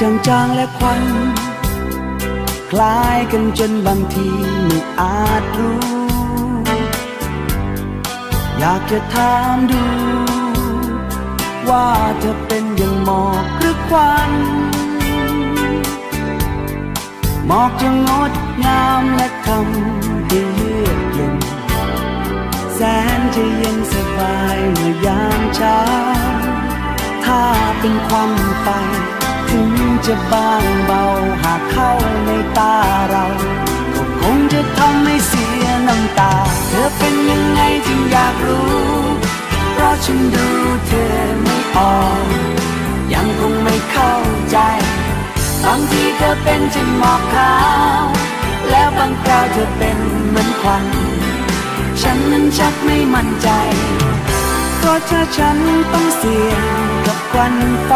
จางๆและควัน คล้ายกันจนบางทีไม่อาจรู้ อยากจะถามดู ว่าเธอเป็นอย่างหมอกหรือควันหมอกจะงดงามและทำให้เยือกเย็น แสนจะเย็นสบายเมื่อยามเช้า ถ้าเป็นควันไฟ จะบางเบาหากเข้าในตาเราก็คงจะทำให้เสียน้ำตา เธอเป็นยังไงจึงอยากรู้ เพราะฉันดูเธอไม่ออกยังคงไม่เข้าใจ บางทีเธอเป็นเช่นหมอกขาว แล้วบางคราวเธอเป็นเหมือนควัน ฉันนั้นชักไม่มั่นใจเพราะถ้าฉันต้องเสี่ยงกับควันไฟ